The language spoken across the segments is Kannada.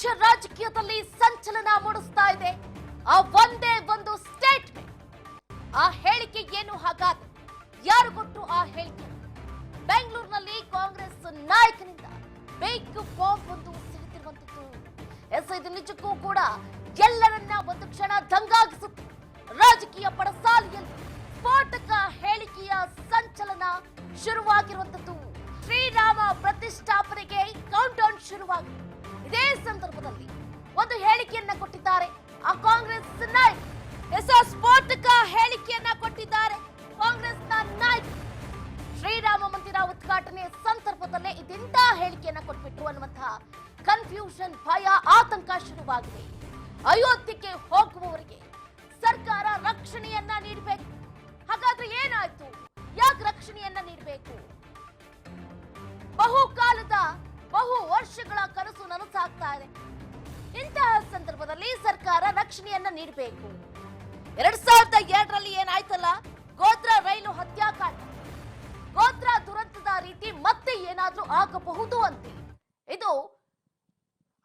ರಾಜಕೀಯದಲ್ಲಿ ಸಂಚಲನ ಮೂಡಿಸ್ತಾ ಇದೆ. ಆ ಒಂದೇ ಒಂದು ಸ್ಟೇಟ್ಮೆಂಟ್ ಆ ಹೇಳಿಕೆ ಏನು ಹಾಗಾದ್ರೆ ಯಾರು ಕೊಟ್ಟರು ಆ ಹೇಳಿಕೆ? ಬೆಂಗಳೂರಿನಲ್ಲಿ ಕಾಂಗ್ರೆಸ್ ನಾಯಕನಿಂದ ಬೇಕ್ ಬಾಂಬ್ ಒಂದು ಸಿಗುತ್ತಿರುವಂತದ್ದು ಎಸ್ ಇದು ನಿಜಕ್ಕೂ ಕೂಡ ಎಲ್ಲರನ್ನ ಒಂದು ಕ್ಷಣ ದಂಗಾಗಿಸುತ್ತೆ. ರಾಜಕೀಯ ಪಡಸಾಲಿಯಲ್ಲಿ ಸ್ಫೋಟಕ ಹೇಳಿಕೆಯ ಸಂಚಲನ ಶುರುವಾಗಿರುವಂತದ್ದು ಶ್ರೀರಾಮ ಪ್ರತಿಷ್ಠಾಪನೆಗೆ ಕೌಂಟ್ ಡೌನ್ ಶುರುವಾಗಿದೆ. ಇದೇ ಸಂದರ್ಭದಲ್ಲಿ ಒಂದು ಹೇಳಿಕೆಯನ್ನ ಕೊಟ್ಟಿದ್ದಾರೆ. ಆ ಕಾಂಗ್ರೆಸ್ ನಾಯಕ್, ಎಸ್ ಸ್ಫೋಟಕ ಹೇಳಿಕೆಯನ್ನ ಕೊಟ್ಟಿದ್ದಾರೆ. ಕಾಂಗ್ರೆಸ್ ನಾಯಕ್ ಶ್ರೀರಾಮ ಮಂದಿರ ಉದ್ಘಾಟನೆ ಸಂದರ್ಭದಲ್ಲೇ ಇದೆಂತ ಹೇಳಿಕೆಯನ್ನ ಕೊಟ್ಬಿಟ್ಟು ಅನ್ನುವಂತಹ ಕನ್ಫ್ಯೂಷನ್ ಭಯ, ಆತಂಕ ಶುರುವಾಗಿದೆ. ಅಯೋಧ್ಯೆಗೆ ಹೋಗುವವರಿಗೆ ಸರ್ಕಾರ ರಕ್ಷಣೆಯನ್ನ ನೀಡಬೇಕು. ಹಾಗಾದ್ರೆ ಏನಾಯ್ತು? ಯಾಕೆ ರಕ್ಷಣೆಯನ್ನ ನೀಡಬೇಕು? ಬಹುಕಾಲದ ಬಹು ವರ್ಷಗಳ ಕನಸು ನನಸಾಗ್ತಾ ಇದೆ. ಇಂತಹ ಸಂದರ್ಭದಲ್ಲಿ ಸರ್ಕಾರ ರಕ್ಷಣೆಯನ್ನ ನೀಡಬೇಕು. ಎರಡ್ ಸಾವಿರದ ಎರಡರಲ್ಲಿ ಏನಾಯ್ತಲ್ಲ? ಗೋತ್ರ ರೈಲು ಹತ್ಯಾಕಾಂಡ ಗೋತ್ರ ದುರಂತದ ರೀತಿ ಮತ್ತೆ ಏನಾದ್ರೂ ಆಗಬಹುದು ಅಂತೆ. ಇದು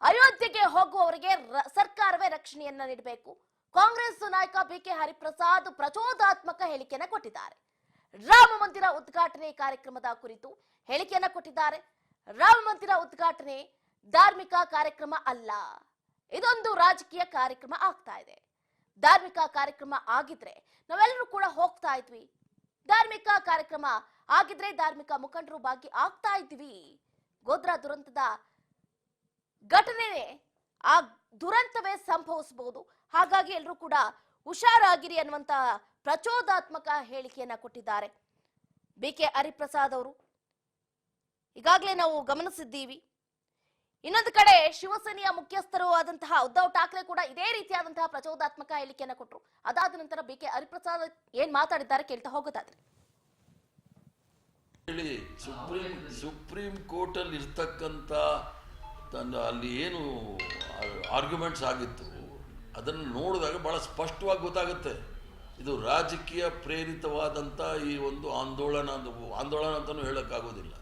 ಅಯೋಧ್ಯೆಗೆ ಹೋಗುವವರಿಗೆ ಸರ್ಕಾರವೇ ರಕ್ಷಣೆಯನ್ನ ನೀಡಬೇಕು. ಕಾಂಗ್ರೆಸ್ ನಾಯಕ ಬಿ ಕೆ ಹರಿಪ್ರಸಾದ್ ಪ್ರಚೋದಾತ್ಮಕ ಹೇಳಿಕೆಯನ್ನ ಕೊಟ್ಟಿದ್ದಾರೆ. ರಾಮ ಮಂದಿರ ಉದ್ಘಾಟನೆ ಕಾರ್ಯಕ್ರಮದ ಕುರಿತು ಹೇಳಿಕೆಯನ್ನ ಕೊಟ್ಟಿದ್ದಾರೆ. ರಾಮ ಮಂದಿರ ಉದ್ಘಾಟನೆ ಧಾರ್ಮಿಕ ಕಾರ್ಯಕ್ರಮ ಅಲ್ಲ. ಇದೊಂದು ರಾಜಕೀಯ ಕಾರ್ಯಕ್ರಮ ಆಗ್ತಾ ಇದೆ. ಧಾರ್ಮಿಕ ಕಾರ್ಯಕ್ರಮ ಆಗಿದ್ರೆ ನಾವೆಲ್ಲರೂ ಕೂಡ ಹೋಗ್ತಾ ಇದ್ವಿ. ಧಾರ್ಮಿಕ ಕಾರ್ಯಕ್ರಮ ಆಗಿದ್ರೆ ಧಾರ್ಮಿಕ ಮುಖಂಡರು ಭಾಗಿ ಆಗ್ತಾ ಇದ್ವಿ. ಗೋದ್ರಾ ದುರಂತದ ಘಟನೆ ಆ ದುರಂತವೇ ಸಂಭವಿಸಬಹುದು ಹಾಗಾಗಿ ಎಲ್ಲರೂ ಕೂಡ ಹುಷಾರಾಗಿರಿ ಅನ್ನುವಂತಹ ಪ್ರಚೋದಾತ್ಮಕ ಹೇಳಿಕೆಯನ್ನ ಕೊಟ್ಟಿದ್ದಾರೆ. ಬಿ ಕೆ ಹರಿಪ್ರಸಾದ್ ಅವರು ಈಗಾಗಲೇ ನಾವು ಗಮನಿಸಿದ್ದೀವಿ. ಇನ್ನೊಂದು ಕಡೆ ಶಿವಸೇನೆಯ ಮುಖ್ಯಸ್ಥರು ಆದಂತಹ ಉದ್ಧವ್ ಠಾಕ್ರೆ ಕೂಡ ಇದೇ ರೀತಿಯಾದಂತಹ ಪ್ರಚೋದಾತ್ಮಕ ಹೇಳಿಕೆಯನ್ನು ಕೊಟ್ಟರು ಅದಾದ ನಂತರ ಬಿ ಕೆ ಹರಿಪ್ರಸಾದ್ ಏನ್ ಮಾತಾಡಿದ್ದಾರೆ ಕೇಳ್ತಾ ಹೋಗೋದಾದ್ರೆ. ಹೇಳಿ, ಸುಪ್ರೀಂ ಸುಪ್ರೀಂ ಕೋರ್ಟಲ್ಲಿ ಇರ್ತಕ್ಕಂಥ ತನ್ನ ಅಲ್ಲಿ ಏನು ಆರ್ಗ್ಯುಮೆಂಟ್ಸ್ ಆಗಿತ್ತು, ಅದನ್ನು ನೋಡಿದಾಗ ಭಾಳ ಸ್ಪಷ್ಟವಾಗಿ ಗೊತ್ತಾಗುತ್ತೆ. ಇದು ರಾಜಕೀಯ ಪ್ರೇರಿತವಾದಂಥ ಈ ಒಂದು ಆಂದೋಲನ ಆಂದೋಲನ ಅಂತಲೂ ಹೇಳೋಕ್ಕಾಗೋದಿಲ್ಲ.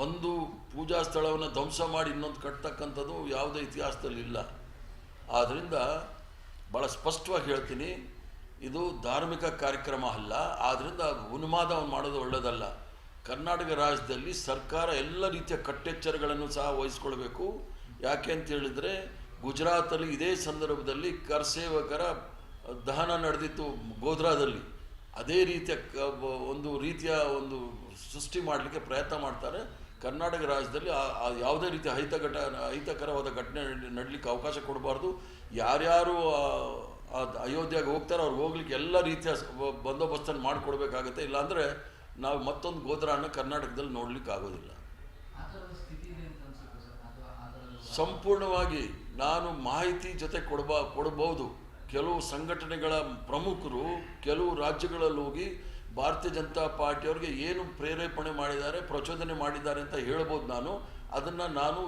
ಒಂದು ಪೂಜಾ ಸ್ಥಳವನ್ನು ಧ್ವಂಸ ಮಾಡಿ ಇನ್ನೊಂದು ಕಟ್ತಕ್ಕಂಥದ್ದು ಯಾವುದೇ ಇತಿಹಾಸದಲ್ಲಿ ಇಲ್ಲ. ಆದ್ದರಿಂದ ಭಾಳ ಸ್ಪಷ್ಟವಾಗಿ ಹೇಳ್ತೀನಿ, ಇದು ಧಾರ್ಮಿಕ ಕಾರ್ಯಕ್ರಮ ಅಲ್ಲ ಆದ್ದರಿಂದ ಉನ್ಮಾದವನ್ನು ಮಾಡೋದು ಒಳ್ಳೆಯದಲ್ಲ ಕರ್ನಾಟಕ ರಾಜ್ಯದಲ್ಲಿ ಸರ್ಕಾರ ಎಲ್ಲ ರೀತಿಯ ಕಟ್ಟೆಚ್ಚರಗಳನ್ನು ಸಹ ವಹಿಸ್ಕೊಳ್ಬೇಕು. ಯಾಕೆ ಅಂತ ಹೇಳಿದರೆ, ಗುಜರಾತಲ್ಲಿ ಇದೇ ಸಂದರ್ಭದಲ್ಲಿ ಕರ್ಸೇವಕರ ದಹನ ನಡೆದಿತ್ತು ಗೋಧ್ರಾದಲ್ಲಿ. ಅದೇ ರೀತಿಯ ಒಂದು ರೀತಿಯ ಒಂದು ಸೃಷ್ಟಿ ಮಾಡಲಿಕ್ಕೆ ಪ್ರಯತ್ನ ಮಾಡ್ತಾರೆ. ಕರ್ನಾಟಕ ರಾಜ್ಯದಲ್ಲಿ ಯಾವುದೇ ರೀತಿಯ ಅಹಿತಘಟ ಅಹಿತಕರವಾದ ಘಟನೆ ನಡ್- ನಡಲಿಕ್ಕೆ ಅವಕಾಶ ಕೊಡಬಾರ್ದು. ಯಾರ್ಯಾರು ಅಯೋಧ್ಯೆಗೆ ಹೋಗ್ತಾರೋ ಅವ್ರು ಹೋಗ್ಲಿಕ್ಕೆ ಎಲ್ಲ ರೀತಿಯ ಬಂದೋಬಸ್ತನ್ನು ಮಾಡಿಕೊಡ್ಬೇಕಾಗತ್ತೆ. ಇಲ್ಲಾಂದರೆ ನಾವು ಮತ್ತೊಂದು ಗೋದ್ರನ ಕರ್ನಾಟಕದಲ್ಲಿ ನೋಡ್ಲಿಕ್ಕೆ ಆಗೋದಿಲ್ಲ ಸಂಪೂರ್ಣವಾಗಿ ನಾನು ಮಾಹಿತಿ ಜೊತೆ ಕೊಡಬಾ ಕೊಡಬಹುದು ಕೆಲವು ಸಂಘಟನೆಗಳ ಪ್ರಮುಖರು ಕೆಲವು ರಾಜ್ಯಗಳಲ್ಲಿ ಹೋಗಿ ಭಾರತೀಯ ಜನತಾ ಪಾರ್ಟಿಯವ್ರಿಗೆ ಏನು ಪ್ರೇರೇಪಣೆ ಮಾಡಿದ್ದಾರೆ, ಪ್ರಚೋದನೆ ಮಾಡಿದ್ದಾರೆ ಅಂತ ಹೇಳ್ಬೋದು ನಾನು. ಅದನ್ನು ನಾನು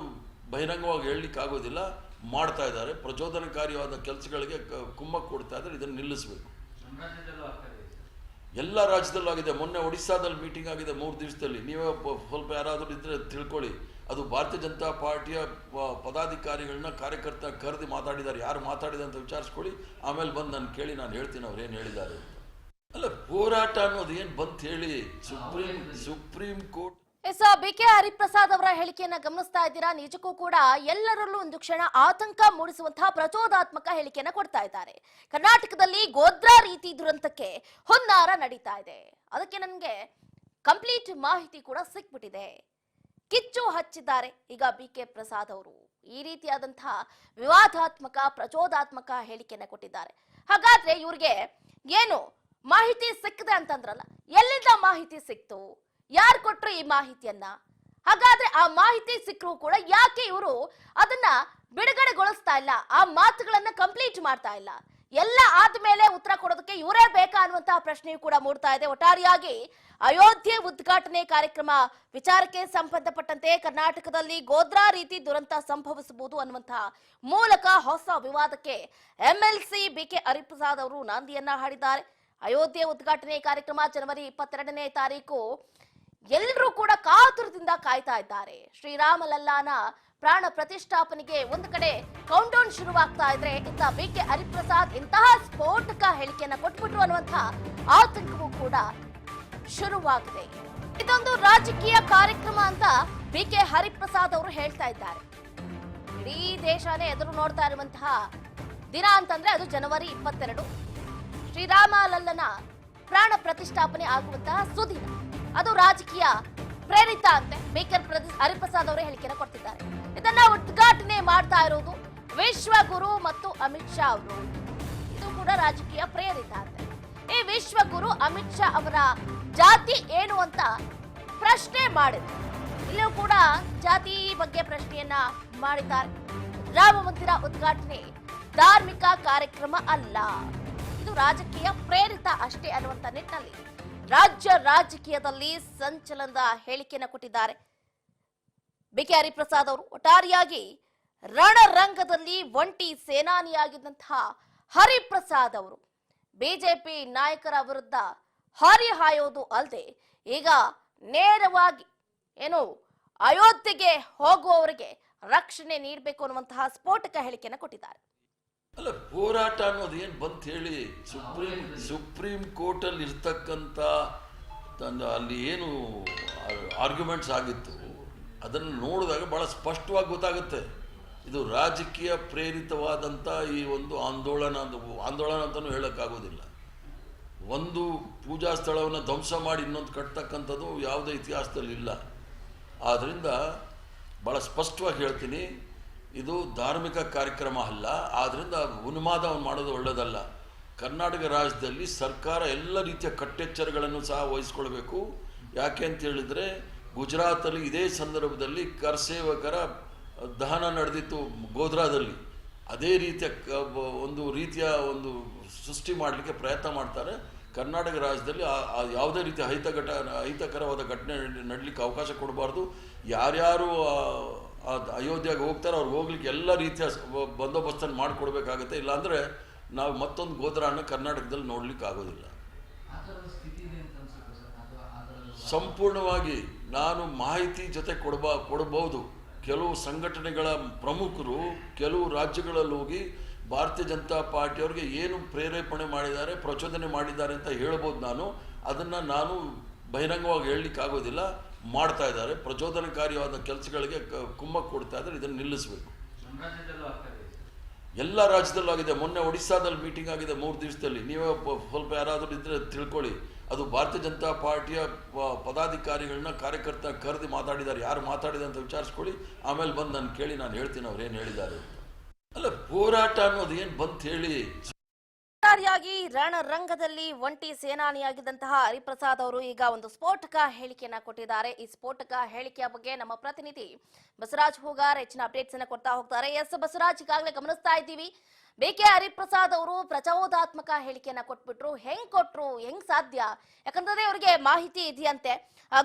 ಬಹಿರಂಗವಾಗಿ ಹೇಳಲಿಕ್ಕೆ ಆಗೋದಿಲ್ಲ. ಮಾಡ್ತಾ ಇದ್ದಾರೆ. ಪ್ರಚೋದನಕಾರಿಯಾದ ಕೆಲಸಗಳಿಗೆ ಕುಮ್ಮಕ್ಕೆ ಕೊಡ್ತಾ ಇದ್ದಾರೆ. ಇದನ್ನು ನಿಲ್ಲಿಸಬೇಕು. ಎಲ್ಲ ರಾಜ್ಯದಲ್ಲೂ ಆಗಿದೆ. ಮೊನ್ನೆ ಒಡಿಸ್ಸಾದಲ್ಲಿ ಮೀಟಿಂಗ್ ಆಗಿದೆ ಮೂರು ದಿವಸದಲ್ಲಿ. ನೀವೇ ಸ್ವಲ್ಪ ಯಾರಾದರೂ ಇದ್ದರೆ ತಿಳ್ಕೊಳ್ಳಿ. ಅದು ಭಾರತೀಯ ಜನತಾ ಪಾರ್ಟಿಯ ಪದಾಧಿಕಾರಿಗಳನ್ನ ಕಾರ್ಯಕರ್ತ ಕರೆದು ಮಾತಾಡಿದ್ದಾರೆ. ಯಾರು ಮಾತಾಡಿದೆ ಅಂತ ವಿಚಾರಿಸ್ಕೊಳ್ಳಿ. ಆಮೇಲೆ ಬಂದು ನಾನು ಕೇಳಿ ನಾನು ಹೇಳ್ತೀನಿ ಅವ್ರು ಏನು ಹೇಳಿದ್ದಾರೆ ಅಲ್ಲ ಹೋರಾಟ ಅನ್ನೋದು ಏನು ಬಂತ ಹೇಳಿ? Supreme supreme court S B K Hariprasad ಅವರ ಹೇಳಿಕೆಯನ್ನ ಗಮನಿಸ್ತಾ ಇದ್ದೀರಾ? ನಿಜಕ್ಕೂ ಕೂಡ ಎಲ್ಲರಲ್ಲೂ ಒಂದು ಕ್ಷಣ ಆತಂಕ ಮೂಡಿಸುವಂತಹ ಪ್ರಚೋದಾತ್ಮಕ ಹೇಳಿಕೆಯನ್ನ ಕೊಡ್ತಾ ಇದ್ದಾರೆ. ಕರ್ನಾಟಕದಲ್ಲಿ ಗೋದ್ರಾ ರೀತಿ ದುರಂತಕ್ಕೆ ಹೊನ್ನಾರ ನಡೀತಾ ಇದೆ. ಅದಕ್ಕೆ ನನಗೆ ಕಂಪ್ಲೀಟ್ ಮಾಹಿತಿ ಕೂಡ ಸಿಕ್ಬಿಟ್ಟಿದೆ. ಕಿಚ್ಚು ಹಚ್ಚಿದ್ದಾರೆ ಈಗ ಬಿ ಕೆ ಪ್ರಸಾದ್ ಅವರು. ಈ ರೀತಿಯಾದಂತಹ ವಿವಾದಾತ್ಮಕ ಪ್ರಚೋದಾತ್ಮಕ ಹೇಳಿಕೆಯನ್ನ ಕೊಟ್ಟಿದ್ದಾರೆ. ಹಾಗಾದ್ರೆ ಇವ್ರಿಗೆ ಏನು ಮಾಹಿತಿ ಸಿಕ್ಕಿದೆ ಅಂತಂದ್ರಲ್ಲ, ಎಲ್ಲಿಂದ ಮಾಹಿತಿ ಸಿಕ್ತು? ಯಾರು ಕೊಟ್ಟರು ಈ ಮಾಹಿತಿಯನ್ನ? ಹಾಗಾದ್ರೆ ಆ ಮಾಹಿತಿ ಸಿಕ್ಕರೂ ಕೂಡ ಯಾಕೆ ಇವರು ಅದನ್ನ ಬಿಡುಗಡೆಗೊಳಿಸ್ತಾ ಇಲ್ಲ, ಆ ಮಾತುಗಳನ್ನ ಕಂಪ್ಲೀಟ್ ಮಾಡ್ತಾ ಇಲ್ಲ? ಎಲ್ಲ ಆದ್ಮೇಲೆ ಉತ್ತರ ಕೊಡೋದಕ್ಕೆ ಇವರೇ ಬೇಕಾ ಅನ್ನುವಂತಹ ಪ್ರಶ್ನೆಯೂ ಕೂಡ ಮೂಡ್ತಾ ಇದೆ. ಒಟ್ಟಾರೆಯಾಗಿ ಅಯೋಧ್ಯೆ ಉದ್ಘಾಟನೆ ಕಾರ್ಯಕ್ರಮ ವಿಚಾರಕ್ಕೆ ಸಂಬಂಧಪಟ್ಟಂತೆ ಕರ್ನಾಟಕದಲ್ಲಿ ಗೋದ್ರಾ ರೀತಿ ದುರಂತ ಸಂಭವಿಸಬಹುದು ಅನ್ನುವಂತಹ ಮೂಲಕ ಹೊಸ ವಿವಾದಕ್ಕೆ ಎಂಎಲ್ಸಿ ಬಿಕೆ ಹರಿಪ್ರಸಾದ್ ಅವರು ನಾಂದಿಯನ್ನ ಹಾಡಿದ್ದಾರೆ. ಅಯೋಧ್ಯೆ ಉದ್ಘಾಟನೆ ಕಾರ್ಯಕ್ರಮ ಜನವರಿ ಇಪ್ಪತ್ತೆರಡನೇ ತಾರೀಕು. ಎಲ್ಲರೂ ಕೂಡ ಕಾತುರದಿಂದ ಕಾಯ್ತಾ ಇದ್ದಾರೆ. ಶ್ರೀರಾಮ ಲಲ್ಲಾನ ಪ್ರಾಣ ಪ್ರತಿಷ್ಠಾಪನೆಗೆ ಒಂದು ಕಡೆ ಕೌಂಟೌನ್ ಶುರುವಾಗ್ತಾ ಇದ್ರೆ ಇಂತ ಬಿ ಕೆ ಹರಿಪ್ರಸಾದ್ ಇಂತಹ ಸ್ಫೋಟಕ ಹೇಳಿಕೆಯನ್ನ ಕೊಟ್ಬಿಟ್ರು ಅನ್ನುವಂತಹ ಆತಂಕವೂ ಕೂಡ ಶುರುವಾಗಿದೆ. ಇದೊಂದು ರಾಜಕೀಯ ಕಾರ್ಯಕ್ರಮ ಅಂತ ಬಿ ಕೆ ಹರಿಪ್ರಸಾದ್ ಅವರು ಹೇಳ್ತಾ ಇದ್ದಾರೆ. ಇಡೀ ದೇಶನೇ ಎದುರು ನೋಡ್ತಾ ಇರುವಂತಹ ದಿನ ಅಂತಂದ್ರೆ ಅದು ಜನವರಿ ಇಪ್ಪತ್ತೆರಡು. ಶ್ರೀರಾಮ ಲಲ್ಲನ ಪ್ರಾಣ ಪ್ರತಿಷ್ಠಾಪನೆ ಆಗುವಂತಹ ಸುದಿನ. ಅದು ರಾಜಕೀಯ ಪ್ರೇರಿತ ಅಂತೆ. ಮೇಕರ್ ಹರಿಪ್ರಸಾದ್ ಅವರೇ ಹೇಳಿಕೆಯನ್ನು ಕೊಡ್ತಿದ್ದಾರೆ. ಇದನ್ನ ಉದ್ಘಾಟನೆ ಮಾಡ್ತಾ ಇರೋದು ವಿಶ್ವಗುರು ಮತ್ತು ಅಮಿತ್ ಶಾ ಅವರು. ಇದು ಕೂಡ ರಾಜಕೀಯ ಪ್ರೇರಿತ ಅಂತೆ. ಈ ವಿಶ್ವಗುರು ಅಮಿತ್ ಶಾ ಅವರ ಜಾತಿ ಏನು ಅಂತ ಪ್ರಶ್ನೆ ಮಾಡಿದ್ರು ಇಲ್ಲೂ ಕೂಡ ಜಾತಿ ಬಗ್ಗೆ ಪ್ರಶ್ನೆಯನ್ನ ಮಾಡಿದ್ದಾರೆ. ರಾಮ ಮಂದಿರ ಉದ್ಘಾಟನೆ ಧಾರ್ಮಿಕ ಕಾರ್ಯಕ್ರಮ ಅಲ್ಲ. ಇದು ರಾಜಕೀಯ ಪ್ರೇರಿತ ಅಷ್ಟೇ ಅನ್ನುವಂತ ನಿಟ್ಟಿನಲ್ಲಿ ರಾಜ್ಯ ರಾಜಕೀಯದಲ್ಲಿ ಸಂಚಲನದ ಹೇಳಿಕೆಯನ್ನು ಕೊಟ್ಟಿದ್ದಾರೆ. ಬಿಕೆ ಹರಿಪ್ರಸಾದ್ ಅವರು ಒಟ್ಟಾರೆಯಾಗಿ ರಣರಂಗದಲ್ಲಿ ಒಂಟಿ ಸೇನಾನಿಯಾಗಿದ್ದಂತಹ ಹರಿಪ್ರಸಾದ್ ಅವರು ಬಿಜೆಪಿ ನಾಯಕರ ವಿರುದ್ಧ ಹರಿಹಾಯೋದು ಅಲ್ಲದೆ ಈಗ ನೇರವಾಗಿ ಏನು ಅಯೋಧ್ಯೆಗೆ ಹೋಗುವವರಿಗೆ ರಕ್ಷಣೆ ನೀಡಬೇಕು ಅನ್ನುವಂತಹ ಸ್ಫೋಟಕ ಹೇಳಿಕೆಯನ್ನು ಕೊಟ್ಟಿದ್ದಾರೆ. ಅಲ್ಲ ಹೋರಾಟ ಅನ್ನೋದು ಏನು ಬಂತ ಹೇಳಿ? ಸುಪ್ರೀಂ ಸುಪ್ರೀಂ ಕೋರ್ಟಲ್ಲಿ ಇರ್ತಕ್ಕಂಥ ತನ್ನ ಅಲ್ಲಿ ಏನು ಆರ್ಗ್ಯುಮೆಂಟ್ಸ್ ಆಗಿತ್ತು ಅದನ್ನು ನೋಡಿದಾಗ ಭಾಳ ಸ್ಪಷ್ಟವಾಗಿ ಗೊತ್ತಾಗುತ್ತೆ. ಇದು ರಾಜಕೀಯ ಪ್ರೇರಿತವಾದಂಥ ಈ ಒಂದು ಆಂದೋಲನ ಅದು ಆಂದೋಲನ ಅಂತಲೂ ಹೇಳೋಕ್ಕಾಗೋದಿಲ್ಲ. ಒಂದು ಪೂಜಾ ಸ್ಥಳವನ್ನು ಧ್ವಂಸ ಮಾಡಿ ಇನ್ನೊಂದು ಕಟ್ತಕ್ಕಂಥದ್ದು ಯಾವುದೇ ಇತಿಹಾಸದಲ್ಲಿ ಇಲ್ಲ ಆದ್ದರಿಂದ ಭಾಳ ಸ್ಪಷ್ಟವಾಗಿ ಹೇಳ್ತೀನಿ ಇದು ಧಾರ್ಮಿಕ ಕಾರ್ಯಕ್ರಮ ಅಲ್ಲ ಆದ್ದರಿಂದ ಉನ್ಮಾದವನ್ನು ಮಾಡೋದು ಒಳ್ಳೆಯದಲ್ಲ ಕರ್ನಾಟಕ ರಾಜ್ಯದಲ್ಲಿ ಸರ್ಕಾರ ಎಲ್ಲ ರೀತಿಯ ಕಟ್ಟೆಚ್ಚರಗಳನ್ನು ಸಹ ವಹಿಸ್ಕೊಳ್ಬೇಕು. ಯಾಕೆ ಅಂತ ಹೇಳಿದರೆ, ಗುಜರಾತಲ್ಲಿ ಇದೇ ಸಂದರ್ಭದಲ್ಲಿ ಕರ್ಸೇವಕರ ದಹನ ನಡೆದಿತ್ತು ಗೋಧ್ರಾದಲ್ಲಿ. ಅದೇ ರೀತಿಯ ಒಂದು ರೀತಿಯ ಒಂದು ಸೃಷ್ಟಿ ಮಾಡಲಿಕ್ಕೆ ಪ್ರಯತ್ನ ಮಾಡ್ತಾರೆ. ಕರ್ನಾಟಕ ರಾಜ್ಯದಲ್ಲಿ ಆ- ರೀತಿ ಯಾವುದೇ ರೀತಿಯ ಅಹಿತಘಟ ಅಹಿತಕರವಾದ ಘಟನೆ ನಡಲಿಕ್ಕೆ ಅವಕಾಶ ಕೊಡಬಾರ್ದು. ಯಾರ್ಯಾರು ಅಯೋಧ್ಯೆಗೆ ಹೋಗ್ತಾರೋ ಅವ್ರಿಗೆ ಹೋಗ್ಲಿಕ್ಕೆ ಎಲ್ಲ ರೀತಿಯ ಬಂದೋಬಸ್ತನ್ನು ಮಾಡಿಕೊಡ್ಬೇಕಾಗತ್ತೆ. ಇಲ್ಲಾಂದರೆ ನಾವು ಮತ್ತೊಂದು ಗೋದ್ರಾನ ಕರ್ನಾಟಕದಲ್ಲಿ ನೋಡ್ಲಿಕ್ಕೆ ಆಗೋದಿಲ್ಲ. ಸಂಪೂರ್ಣವಾಗಿ ನಾನು ಮಾಹಿತಿ ಜೊತೆ ಕೊಡಬ ಕೊಡಬಹುದು ಕೆಲವು ಸಂಘಟನೆಗಳ ಪ್ರಮುಖರು ಕೆಲವು ರಾಜ್ಯಗಳಲ್ಲಿ ಹೋಗಿ ಭಾರತೀಯ ಜನತಾ ಪಾರ್ಟಿಯವ್ರಿಗೆ ಏನು ಪ್ರೇರೇಪಣೆ ಮಾಡಿದ್ದಾರೆ, ಪ್ರಚೋದನೆ ಮಾಡಿದ್ದಾರೆ ಅಂತ ಹೇಳ್ಬೋದು ನಾನು. ಅದನ್ನು ನಾನು ಬಹಿರಂಗವಾಗಿ ಹೇಳಲಿಕ್ಕೆ ಆಗೋದಿಲ್ಲ. ಮಾಡ್ತಾ ಇದ್ದಾರೆ. ಪ್ರಚೋದನಕಾರಿಯಾದ ಕೆಲಸಗಳಿಗೆ ಕುಮ್ಮಕ್ಕೆ ಕೊಡ್ತಾ ಇದ್ದಾರೆ. ಇದನ್ನು ನಿಲ್ಲಿಸಬೇಕು. ಎಲ್ಲ ರಾಜ್ಯದಲ್ಲೂ ಆಗಿದೆ. ಮೊನ್ನೆ ಒಡಿಸ್ಸಾದಲ್ಲಿ ಮೀಟಿಂಗ್ ಆಗಿದೆ ಮೂರು ದಿವಸದಲ್ಲಿ. ನೀವೇ ಸ್ವಲ್ಪ ಯಾರಾದರೂ ಇದ್ದರೆ ತಿಳ್ಕೊಳ್ಳಿ. ಅದು ಭಾರತೀಯ ಜನತಾ ಪಾರ್ಟಿಯ ಪದಾಧಿಕಾರಿಗಳನ್ನ ಕಾರ್ಯಕರ್ತ ಕರೆದು ಮಾತಾಡಿದ್ದಾರೆ. ಯಾರು ಮಾತಾಡಿದೆ ಅಂತ ವಿಚಾರಿಸ್ಕೊಳ್ಳಿ. ಆಮೇಲೆ ಬಂದು ನಾನು ಕೇಳಿ ನಾನು ಹೇಳ್ತೀನಿ ಅವ್ರು ಏನು ಹೇಳಿದ್ದಾರೆ ಅಲ್ಲ, ಹೋರಾಟ ಅನ್ನೋದು ಏನ್ ಬಂತ ಹೇಳಿ? ಒಟ್ಟಾರೆಯಾಗಿ ರಣರಂಗದಲ್ಲಿ ಒಂಟಿ ಸೇನಾನಿಯಾಗಿದ್ದಂತಹ ಹರಿಪ್ರಸಾದ್ ಅವರು ಈಗ ಒಂದು ಸ್ಫೋಟಕ ಹೇಳಿಕೆಯನ್ನ ಕೊಟ್ಟಿದ್ದಾರೆ. ಈ ಸ್ಫೋಟಕ ಹೇಳಿಕೆಯ ಬಗ್ಗೆ ನಮ್ಮ ಪ್ರತಿನಿಧಿ ಬಸವರಾಜ್ ಹೂಗಾರ್ ಹೆಚ್ಚಿನ ಅಪ್ಡೇಟ್ಸ್ ಅನ್ನ ಕೊಡ್ತಾ ಹೋಗ್ತಾರೆ. ಎಸ್, ಬಸವರಾಜ್ ಈಗಾಗಲೇ ಗಮನಿಸ್ತಾ ಇದ್ದೀವಿ. ಬಿ ಕೆ ಹರಿಪ್ರಸಾದ್ ಅವರು ಪ್ರಚೋದಾತ್ಮಕ ಹೇಳಿಕೆಯನ್ನ ಕೊಟ್ಬಿಟ್ರು, ಹೆಂಗ್ ಕೊಟ್ರು, ಹೆಂಗ್ ಸಾಧ್ಯ? ಯಾಕಂದ್ರೆ ಅವರಿಗೆ ಮಾಹಿತಿ ಇದೆಯಂತೆ.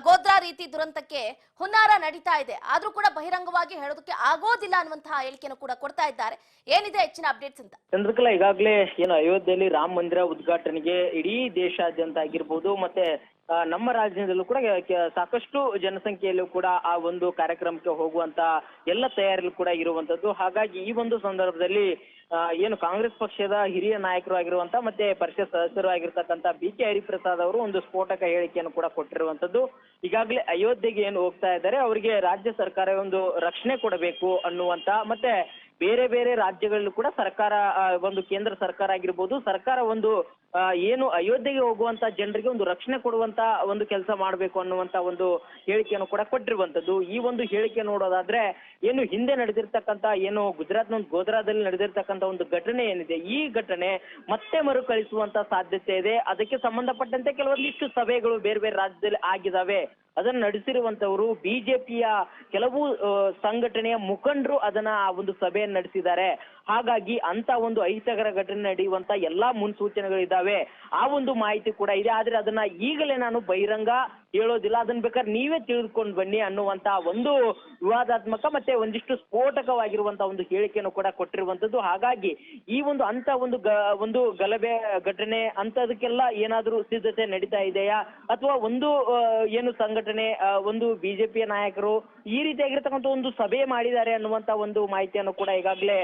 ಗೋದ್ರಾ ರೀತಿ ದುರಂತಕ್ಕೆ ಹುನ್ನಾರ ನಡೀತಾ ಇದೆ. ಆದ್ರೂ ಕೂಡ ಬಹಿರಂಗವಾಗಿ ಹೇಳೋದಕ್ಕೆ ಆಗೋದಿಲ್ಲ ಅನ್ನುವಂತಹ ಹೇಳಿಕೆಯನ್ನು ಕೂಡ ಕೊಡ್ತಾ ಇದ್ದಾರೆ. ಏನಿದೆ ಹೆಚ್ಚಿನ ಅಪ್ಡೇಟ್ಸ್ ಅಂತ? ಚಂದ್ರಕಲಾ, ಈಗಾಗಲೇ ಏನು, ಅಯೋಧ್ಯೆಯಲ್ಲಿ ರಾಮ ಮಂದಿರ ಉದ್ಘಾಟನೆಗೆ ಇಡೀ ದೇಶಾದ್ಯಂತ ಆಗಿರ್ಬೋದು, ಮತ್ತೆ ನಮ್ಮ ರಾಜ್ಯದಲ್ಲೂ ಕೂಡ ಸಾಕಷ್ಟು ಜನಸಂಖ್ಯೆಯಲ್ಲೂ ಕೂಡ ಆ ಒಂದು ಕಾರ್ಯಕ್ರಮಕ್ಕೆ ಹೋಗುವಂತ ಎಲ್ಲ ತಯಾರಿಯಲ್ಲೂ ಕೂಡ ಇರುವಂತದ್ದು. ಹಾಗಾಗಿ ಈ ಒಂದು ಸಂದರ್ಭದಲ್ಲಿ ಏನು ಕಾಂಗ್ರೆಸ್ ಪಕ್ಷದ ಹಿರಿಯ ನಾಯಕರು ಆಗಿರುವಂತ ಮತ್ತೆ ಪರಿಷತ್ ಸದಸ್ಯರು ಆಗಿರ್ತಕ್ಕಂಥ ಬಿ ಕೆ ಹರಿಪ್ರಸಾದ್ ಅವರು ಒಂದು ಸ್ಫೋಟಕ ಹೇಳಿಕೆಯನ್ನು ಕೂಡ ಕೊಟ್ಟಿರುವಂತದ್ದು. ಈಗಾಗಲೇ ಅಯೋಧ್ಯೆಗೆ ಏನು ಹೋಗ್ತಾ ಇದ್ದಾರೆ, ಅವರಿಗೆ ರಾಜ್ಯ ಸರ್ಕಾರ ಒಂದು ರಕ್ಷಣೆ ಕೊಡಬೇಕು ಅನ್ನುವಂತ ಮತ್ತೆ ಬೇರೆ ಬೇರೆ ರಾಜ್ಯಗಳಲ್ಲೂ ಕೂಡ ಸರ್ಕಾರ ಒಂದು ಕೇಂದ್ರ ಸರ್ಕಾರ ಆಗಿರ್ಬೋದು, ಸರ್ಕಾರ ಒಂದು ಏನು ಅಯೋಧ್ಯೆಗೆ ಹೋಗುವಂತ ಜನರಿಗೆ ಒಂದು ರಕ್ಷಣೆ ಕೊಡುವಂತ ಒಂದು ಕೆಲಸ ಮಾಡಬೇಕು ಅನ್ನುವಂತ ಒಂದು ಹೇಳಿಕೆಯನ್ನು ಕೂಡ ಕೊಟ್ಟಿರುವಂತದ್ದು ಈ ಒಂದು ಹೇಳಿಕೆ ನೋಡೋದಾದ್ರೆ, ಏನು ಹಿಂದೆ ನಡೆದಿರ್ತಕ್ಕಂತ, ಏನು ಗುಜರಾತ್ನ ಒಂದು ಗೋದ್ರಾದಲ್ಲಿ ನಡೆದಿರ್ತಕ್ಕಂತ ಒಂದು ಘಟನೆ ಏನಿದೆ, ಈ ಘಟನೆ ಮತ್ತೆ ಮರುಕಳಿಸುವಂತ ಸಾಧ್ಯತೆ ಇದೆ. ಅದಕ್ಕೆ ಸಂಬಂಧಪಟ್ಟಂತೆ ಕೆಲವೊಂದಿಷ್ಟು ಸಭೆಗಳು ಬೇರೆ ಬೇರೆ ರಾಜ್ಯದಲ್ಲಿ ಆಗಿದಾವೆ. ಅದನ್ನ ನಡೆಸಿರುವಂತವರು ಬಿಜೆಪಿಯ ಕೆಲವು ಸಂಘಟನೆಯ ಮುಖಂಡರು ಅದನ್ನ ಆ ಒಂದು ಸಭೆಯನ್ನು ನಡೆಸಿದ್ದಾರೆ. ಹಾಗಾಗಿ ಅಂತ ಒಂದು ಅಹಿತಕರ ಘಟನೆ ನಡೆಯುವಂತ ಎಲ್ಲಾ ಮುನ್ಸೂಚನೆಗಳು ಇದ್ದಾವೆ ಆ ಒಂದು ಮಾಹಿತಿ ಕೂಡ ಇದೆ. ಆದ್ರೆ ಅದನ್ನ ಈಗಲೇ ನಾನು ಬಹಿರಂಗ ಹೇಳೋದಿಲ್ಲ. ಅದನ್ನ ಬೇಕಾದ್ರೆ ನೀವೇ ತಿಳಿದುಕೊಂಡು ಬನ್ನಿ ಅನ್ನುವಂತ ಒಂದು ವಿವಾದಾತ್ಮಕ ಮತ್ತೆ ಒಂದಿಷ್ಟು ಸ್ಫೋಟಕವಾಗಿರುವಂತ ಒಂದು ಹೇಳಿಕೆಯನ್ನು ಕೂಡ ಕೊಟ್ಟಿರುವಂತದ್ದು. ಹಾಗಾಗಿ ಈ ಒಂದು ಅಂತ ಒಂದು ಒಂದು ಗಲಭೆ ಘಟನೆ ಅಂತದಕ್ಕೆಲ್ಲ ಏನಾದ್ರೂ ಸಿದ್ಧತೆ ನಡೀತಾ ಇದೆಯಾ? ಅಥವಾ ಒಂದು ಏನು ಸಂಘಟನೆ ಒಂದು ಬಿಜೆಪಿಯ ನಾಯಕರು ಈ ರೀತಿಯಾಗಿರ್ತಕ್ಕಂಥ ಒಂದು ಸಭೆ ಮಾಡಿದ್ದಾರೆ ಅನ್ನುವಂತ ಒಂದು ಮಾಹಿತಿಯನ್ನು ಕೂಡ ಈಗಾಗಲೇ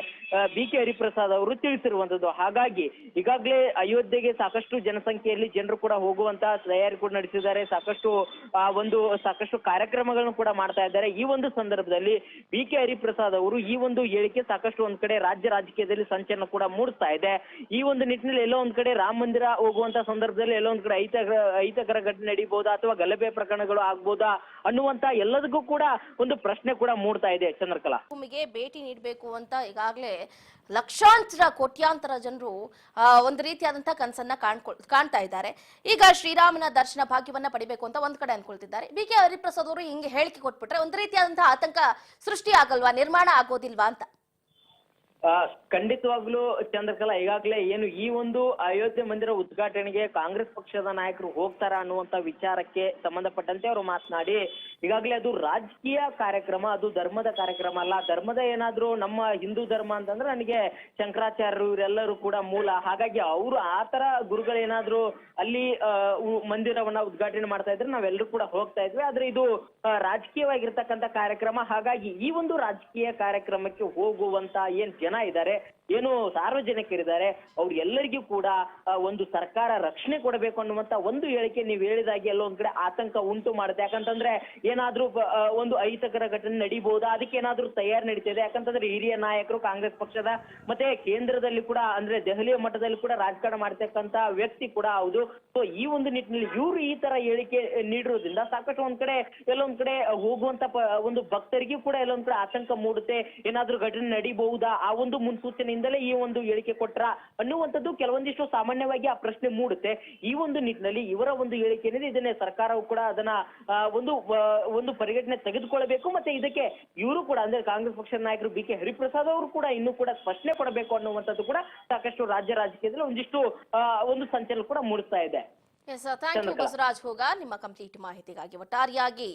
ಬಿ ಕೆ ಹರಿಪ್ರಸಾದ್ ಅವರು ತಿಳಿಸಿರುವಂತದ್ದು. ಹಾಗಾಗಿ ಈಗಾಗಲೇ ಅಯೋಧ್ಯೆಗೆ ಸಾಕಷ್ಟು ಜನಸಂಖ್ಯೆಯಲ್ಲಿ ಜನರು ಕೂಡ ಹೋಗುವಂತ ತಯಾರಿ ಕೂಡ ನಡೆಸಿದ್ದಾರೆ. ಸಾಕಷ್ಟು ಆ, ಒಂದು ಸಾಕಷ್ಟು ಕಾರ್ಯಕ್ರಮಗಳನ್ನು ಕೂಡ ಮಾಡ್ತಾ ಇದ್ದಾರೆ. ಈ ಒಂದು ಸಂದರ್ಭದಲ್ಲಿ ಬಿ ಕೆ ಹರಿಪ್ರಸಾದ್ ಅವರು ಈ ಒಂದು ಹೇಳಿಕೆ ಸಾಕಷ್ಟು ಒಂದ್ ಕಡೆ ರಾಜ್ಯ ರಾಜಕೀಯದಲ್ಲಿ ಸಂಚಲನ ಕೂಡ ಮೂಡಿಸ್ತಾ ಇದೆ. ಈ ಒಂದು ನಿಟ್ಟಿನಲ್ಲಿ ಎಲ್ಲೋ ಒಂದ್ ಕಡೆ ರಾಮ ಮಂದಿರ ಹೋಗುವಂತ ಸಂದರ್ಭದಲ್ಲಿ ಎಲ್ಲೋ ಒಂದ್ ಕಡೆ ಅಹಿತಕರ ಐತಕರ ಘಟನೆ ನಡೀಬಹುದಾ ಅಥವಾ ಗಲಭೆ ಪ್ರಕರಣಗಳು ಆಗ್ಬೋದಾ ಅನ್ನುವಂತ ಎಲ್ಲದಕ್ಕೂ ಕೂಡ ಒಂದು ಪ್ರಶ್ನೆ ಕೂಡ ಮೂಡ್ತಾ ಇದೆ ಚಂದ್ರಕಲಾ. ಭೂಮಿಗೆ ಭೇಟಿ ನೀಡಬೇಕು ಅಂತ ಈಗಾಗಲೇ ಲಕ್ಷಾಂತರ ಕೋಟ್ಯಾಂತರ ಜನರು ಒಂದು ರೀತಿಯಾದಂತಹ ಕನಸನ್ನ ಕಾಣ್ಕೊಳ್ ಕಾಣ್ತಾ ಇದ್ದಾರೆ. ಈಗ ಶ್ರೀರಾಮನ ದರ್ಶನ ಭಾಗ್ಯವನ್ನ ಪಡಿಬೇಕು ಅಂತ ಒಂದ್ ಕಡೆ ಅನ್ಕೊಳ್ತಿದ್ದಾರೆ. ಬಿ ಕೆ ಹರಿಪ್ರಸಾದ್ ಅವರು ಹಿಂಗೆ ಹೇಳಿಕೆ ಕೊಟ್ಬಿಟ್ರೆ ಒಂದು ರೀತಿಯಾದಂತಹ ಆತಂಕ ಸೃಷ್ಟಿ ಆಗಲ್ವಾ, ನಿರ್ಮಾಣ ಆಗೋದಿಲ್ವಾ ಅಂತ? ಖಂಡಿತವಾಗ್ಲೂ ಚಂದ್ರಕಲಾ, ಈಗಾಗಲೇ ಏನು ಈ ಒಂದು ಅಯೋಧ್ಯೆ ಮಂದಿರ ಉದ್ಘಾಟನೆಗೆ ಕಾಂಗ್ರೆಸ್ ಪಕ್ಷದ ನಾಯಕರು ಹೋಗ್ತಾರ ಅನ್ನುವಂತ ವಿಚಾರಕ್ಕೆ ಸಂಬಂಧಪಟ್ಟಂತೆ ಅವರು ಮಾತನಾಡಿ ಈಗಾಗಲೇ ಅದು ರಾಜಕೀಯ ಕಾರ್ಯಕ್ರಮ, ಅದು ಧರ್ಮದ ಕಾರ್ಯಕ್ರಮ ಅಲ್ಲ. ಧರ್ಮದ ಏನಾದ್ರೂ ನಮ್ಮ ಹಿಂದೂ ಧರ್ಮ ಅಂತಂದ್ರೆ ನನಗೆ ಶಂಕರಾಚಾರ್ಯರು ಇವರೆಲ್ಲರೂ ಕೂಡ ಮೂಲ. ಹಾಗಾಗಿ ಅವರು ಆ ತರ ಗುರುಗಳೇನಾದ್ರೂ ಅಲ್ಲಿ ಮಂದಿರವನ್ನ ಉದ್ಘಾಟನೆ ಮಾಡ್ತಾ ಇದ್ರೆ ನಾವೆಲ್ಲರೂ ಕೂಡ ಹೋಗ್ತಾ ಇದ್ವಿ. ಆದ್ರೆ ಇದು ರಾಜಕೀಯವಾಗಿರ್ತಕ್ಕಂಥ ಕಾರ್ಯಕ್ರಮ. ಹಾಗಾಗಿ ಈ ಒಂದು ರಾಜಕೀಯ ಕಾರ್ಯಕ್ರಮಕ್ಕೆ ಹೋಗುವಂತ ಏನ್ ಜನ ಇದ್ದಾರೆ ಏನು ಸಾರ್ವಜನಿಕರಿದ್ದಾರೆ, ಅವ್ರು ಎಲ್ಲರಿಗೂ ಕೂಡ ಒಂದು ಸರ್ಕಾರ ರಕ್ಷಣೆ ಕೊಡಬೇಕು ಅನ್ನುವಂತ ಒಂದು ಹೇಳಿಕೆ ನೀವು ಹೇಳಿದಾಗೆ ಎಲ್ಲ ಒಂದ್ ಕಡೆ ಆತಂಕ ಉಂಟು ಮಾಡುತ್ತೆ. ಯಾಕಂತಂದ್ರೆ ಏನಾದ್ರೂ ಒಂದು ಅಹಿತಕರ ಘಟನೆ ನಡೀಬಹುದಾ ಅದಕ್ಕೆ ಏನಾದ್ರೂ ತಯಾರಿ ನಡೀತಿದೆ ಯಾಕಂತಂದ್ರೆ ಹಿರಿಯ ನಾಯಕರು ಕಾಂಗ್ರೆಸ್ ಪಕ್ಷದ ಮತ್ತೆ ಕೇಂದ್ರದಲ್ಲಿ ಕೂಡ, ಅಂದ್ರೆ ದೆಹಲಿಯ ಮಟ್ಟದಲ್ಲಿ ಕೂಡ ರಾಜಕಾರಣ ಮಾಡ್ತಕ್ಕಂತ ವ್ಯಕ್ತಿ ಕೂಡ ಹೌದು. ಸೊ ಈ ಒಂದು ನಿಟ್ಟಿನಲ್ಲಿ ಇವರು ಈ ತರ ಹೇಳಿಕೆ ನೀಡಿರೋದ್ರಿಂದ ಸಾಕಷ್ಟು ಒಂದ್ ಕಡೆ ಎಲ್ಲೊಂದ್ ಕಡೆ ಹೋಗುವಂತ ಒಂದು ಭಕ್ತರಿಗೂ ಕೂಡ ಎಲ್ಲೊಂದ್ ಕಡೆ ಆತಂಕ ಮೂಡುತ್ತೆ. ಏನಾದ್ರೂ ಘಟನೆ ನಡೀಬಹುದಾ ಆ ಒಂದು ಮುನ್ಸೂಚನೆಯಿಂದಲೇ ಈ ಒಂದು ಹೇಳಿಕೆ ಕೊಟ್ರ ಅನ್ನುವಂಥದ್ದು ಕೆಲವೊಂದಿಷ್ಟು ಸಾಮಾನ್ಯವಾಗಿ ಆ ಪ್ರಶ್ನೆ ಮೂಡುತ್ತೆ. ಈ ಒಂದು ನಿಟ್ಟಿನಲ್ಲಿ ಇವರ ಒಂದು ಹೇಳಿಕೆ ಏನಿದೆ, ಇದನ್ನೇ ಸರ್ಕಾರವು ಕೂಡ ಅದನ್ನ ಒಂದು ಒಂದು ಪರಿಗಣನೆ ತೆಗೆದುಕೊಳ್ಳಬೇಕು ಮತ್ತೆ ಇದಕ್ಕೆ ಇವರು ಕೂಡ ಅಂದ್ರೆ ಕಾಂಗ್ರೆಸ್ ಪಕ್ಷದ ನಾಯಕರು ಬಿ ಕೆ ಹರಿಪ್ರಸಾದ್ ಅವರು ಕೂಡ ಇನ್ನೂ ಕೂಡ ಸ್ಪಷ್ಟನೆ ಕೊಡಬೇಕು ಅನ್ನುವಂಥದ್ದು ಕೂಡ ಸಾಕಷ್ಟು ರಾಜ್ಯ ರಾಜಕೀಯದಲ್ಲಿ ಒಂದಿಷ್ಟು ಒಂದು ಸಂಚಲನ ಕೂಡ ಮೂಡಿಸ್ತಾ ಇದೆ. Yes thank you. ಬಸವರಾಜ್ ಹೋಗ ನಿಮ್ಮ ಕಂಪ್ಲೀಟ್ ಮಾಹಿತಿಗಾಗಿ ಒಟ್ಟಾರೆಯಾಗಿ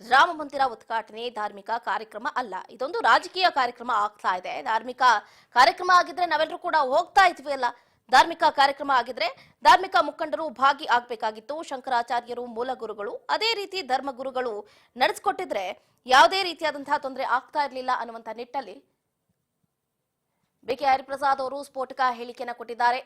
ರಾಮ ಮಂದಿರ ಉದ್ಘಾಟನೆ ಧಾರ್ಮಿಕ ಕಾರ್ಯಕ್ರಮ ಅಲ್ಲ ಇದೊಂದು ರಾಜಕೀಯ ಕಾರ್ಯಕ್ರಮ ಆಗ್ತಾ ಇದೆ. ಧಾರ್ಮಿಕ ಕಾರ್ಯಕ್ರಮ ಆಗಿದ್ರೆ ನಾವೆಲ್ಲರೂ ಕೂಡ ಹೋಗ್ತಾ ಇದ್ವಿ ಅಲ್ಲ. ಧಾರ್ಮಿಕ ಕಾರ್ಯಕ್ರಮ ಆಗಿದ್ರೆ ಧಾರ್ಮಿಕ ಮುಖಂಡರು ಭಾಗಿ ಆಗ್ಬೇಕಾಗಿತ್ತು. ಶಂಕರಾಚಾರ್ಯರು ಮೂಲ ಗುರುಗಳು ಅದೇ ರೀತಿ ಧರ್ಮ ಗುರುಗಳು ನಡೆಸ್ಕೊಟ್ಟಿದ್ರೆ ಯಾವುದೇ ರೀತಿಯಾದಂತಹ ತೊಂದರೆ ಆಗ್ತಾ ಇರಲಿಲ್ಲ ಅನ್ನುವಂತ ನಿಟ್ಟಲ್ಲಿ ಬಿ ಕೆ ಹರಿಪ್ರಸಾದ್ ಅವರು ಸ್ಫೋಟಕ ಹೇಳಿಕೆಯನ್ನ ಕೊಟ್ಟಿದ್ದಾರೆ.